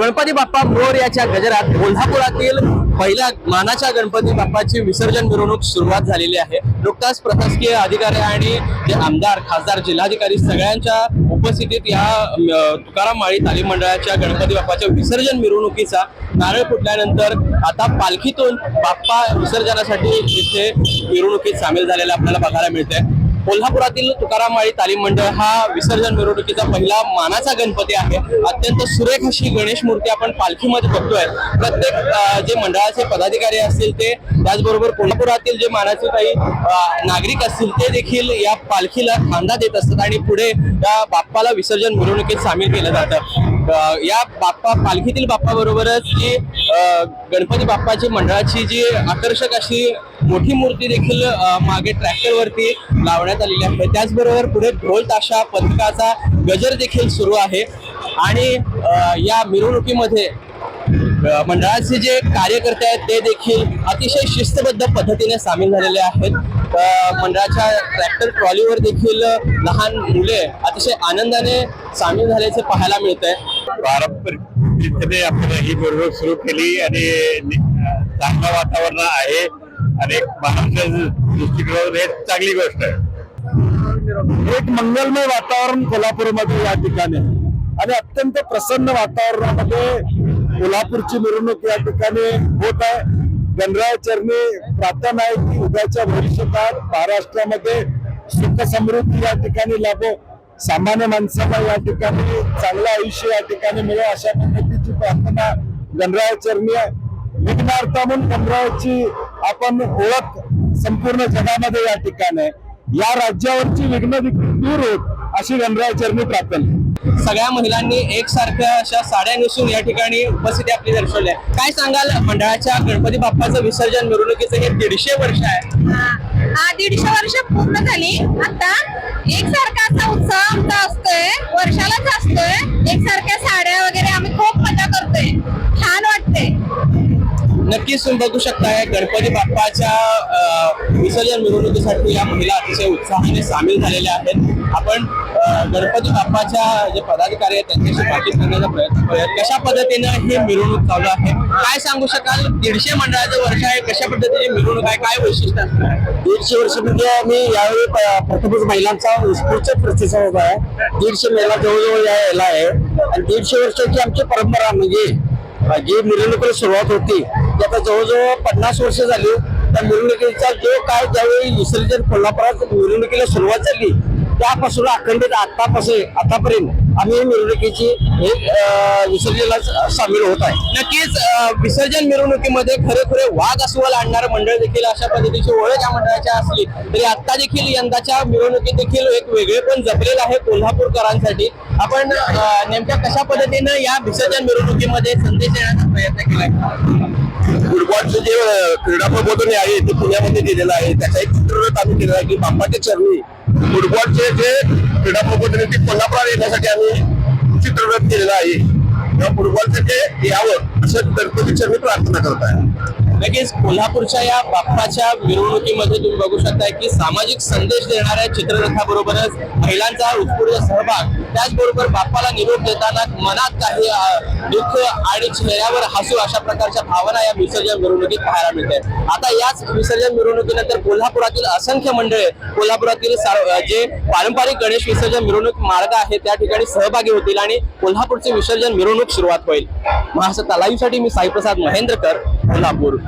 गणपती बाप्पा मोर याच्या गजरात कोल्हापुरातील पहिल्या मानाच्या गणपती बाप्पाची विसर्जन मिरवणूक सुरुवात झालेली आहे. नुकताच प्रशासकीय अधिकारी आणि जे आमदार खासदार जिल्हाधिकारी सगळ्यांच्या उपस्थितीत या तुकाराम माळी तालीम मंडळाच्या गणपती बाप्पाच्या विसर्जन मिरवणुकीचा नारळ फुटल्यानंतर आता पालखीतून बाप्पा विसर्जनासाठी इथे मिरवणुकीत सामील झालेला आपल्याला बघायला मिळतंय. कोल्हापुरातील तुकाराम माळी तालीम मंडळ हा विसर्जन मिरवणुकीचा पहिला मानाचा गणपती आहे. अत्यंत सुरेख अशी गणेश मूर्ती आपण पालखीमध्ये बघतोय. प्रत्येक जे मंडळाचे पदाधिकारी असतील ते त्याचबरोबर कोल्हापुरातील जे मानाचे काही नागरिक असतील ते देखील या पालखीला खांदा देत असतात आणि पुढे या बाप्पाला विसर्जन मिरवणुकीत सामील केलं जातं. या बाप्पा पालखीतील बाप्पा बरोबरच जी गणपती बाप्पाची मंडळाची जी आकर्षक अशी मोठी मूर्ती देखील मागे ट्रॅक्टरवरती लावण्यात आलेली आहे. त्याचबरोबर पुढे ढोल ताशा पथकाचा गजर देखील सुरू आहे. आणि या मिरवणुकीमध्ये मंडळाचे जे कार्यकर्ते आहेत ते देखील अतिशय शिस्तबद्ध पद्धतीने सामील झालेले आहेत. मंडळाच्या ट्रॅक्टर ट्रॉलीवर देखील लहान मुले अतिशय आनंदाने सामील झाल्याचे पाहायला मिळत आहे पारंपरिक आपण ही मिरवणूक सुरू केली आणि चांगलं वातावरण आहे आणि महाराष्ट्र दृष्टिकोनातून हे चांगली गोष्ट आहे. एक मंगलमय वातावरण कोल्हापूरमध्ये या ठिकाणी. आणि अत्यंत प्रसन्न वातावरणामध्ये कोल्हापूरची मिरवणूक या ठिकाणी होत आहे. गणराय चरणी प्रार्थना आहे की उद्याच्या भविष्यकाळ महाराष्ट्रामध्ये सुख समृद्धी या ठिकाणी लाभो. सामान्य माणसाला या ठिकाणी चांगलं आयुष्य या ठिकाणी मिळो अशा पद्धतीची प्रार्थना गणरायाचरणी आहे. विघ्नार्थ म्हणून गणरायाची आपण ओळख संपूर्ण जगामध्ये या ठिकाणी आहे. या राज्यावरची विघ्न दूर होत अशी गणरायाचरणी प्रार्थना. सगळ्या महिलांनी एकसारख्या अशा साड्या नेसून या ठिकाणी उपस्थिती आपली दर्शवली आहे. काय सांगाल मंडळाच्या गणपती बाप्पाचं विसर्जन मिरवणुकीचं हे दीडशे वर्ष आहे. हा दीडशे वर्ष पूर्ण झाली. आता नक्कीच तुम्ही बघू शकताय गणपती बाप्पाच्या विसर्जन मिरवणुकीसाठी या महिला अतिशय उत्साहाने सामील झालेल्या आहेत. आपण गणपती बाप्पाच्या जे पदाधिकारी आहेत त्यांच्याशी बातचीत करण्याचा प्रयत्न करूया कशा पद्धतीनं ही मिरवणूक चालू आहे? काय सांगू शकाल? दीडशे मंडळाचं वर्ष आहे. कशा पद्धतीची मिरवणूक आहे? काय वैशिष्ट्य असणार दीडशे वर्ष म्हणजे आम्ही यावेळी प्रथमच महिलांचा उत्स्फूर्त प्रतिसाद आहे दीडशे महिला जवळजवळ यायला आहे. आणि दीडशे वर्षाची आमची परंपरा म्हणजे जी मिरवणुकीला सुरुवात होती ती आता जवळजवळ पन्नास वर्ष झाली त्या मिरवणुकीचा जो काय ज्यावेळी विसर्जन कोल्हापुरात मिरवणुकीला सुरुवात झाली त्यापासून अखंडित आतापासून आतापर्यंत. आम्ही मिरवणुकीची एक सामील होत आहे. नक्कीच विसर्जन मिरवणुकीमध्ये खरेखुरे वाघ अस्वल आणणारं मंडळ देखील अशा पद्धतीची ओळख या मंडळाच्या असली तरी आता देखील यंदाच्या मिरवणुकीत देखील एक वेगळेपण जपलेलं आहे कोल्हापूरकरांसाठी. आपण नेमक्या कशा पद्धतीनं या विसर्जन मिरवणुकीमध्ये संदेश देण्याचा प्रयत्न केलाय फुटबॉलचं जे क्रीडा प्रबोधन आहे ते पुण्यामध्ये दिलेलं आहे. त्याचा एक चित्ररथ आम्ही केलेला आहे की बाप्पाच्या चरणी फुटबॉलचे जे क्रीडा त्यासाठी आम्ही चित्ररथ केलेला आहे. तेव्हा फुटबॉलचं ते यावं असं गणपतीच्या मी प्रार्थना करत आहे. लगेच कोल्हापूरच्या या बाप्पाच्या मिरवणुकीमध्ये तुम्ही बघू शकताय की सामाजिक संदेश देणाऱ्या चित्ररथाबरोबरच महिलांचा उत्स्फूर्त सहभाग त्याचबरोबर बाप्पाला निरोप देताना मनात काही दुःख आणि चेहऱ्यावर हसू अशा प्रकारच्या भावना या विसर्जन मिरवणुकीत पाहायला मिळते. आता याच विसर्जन मिरवणुकीनंतर कोल्हापुरातील असंख्य मंडळे कोल्हापुरातील जे पारंपरिक गणेश विसर्जन मिरवणूक मार्ग आहे त्या ठिकाणी सहभागी होतील आणि कोल्हापूरचे विसर्जन मिरवणूक सुरुवात होईल. महासत्ता लाईव्हसाठी मी साईप्रसाद महेंद्रकर कोल्हापूर.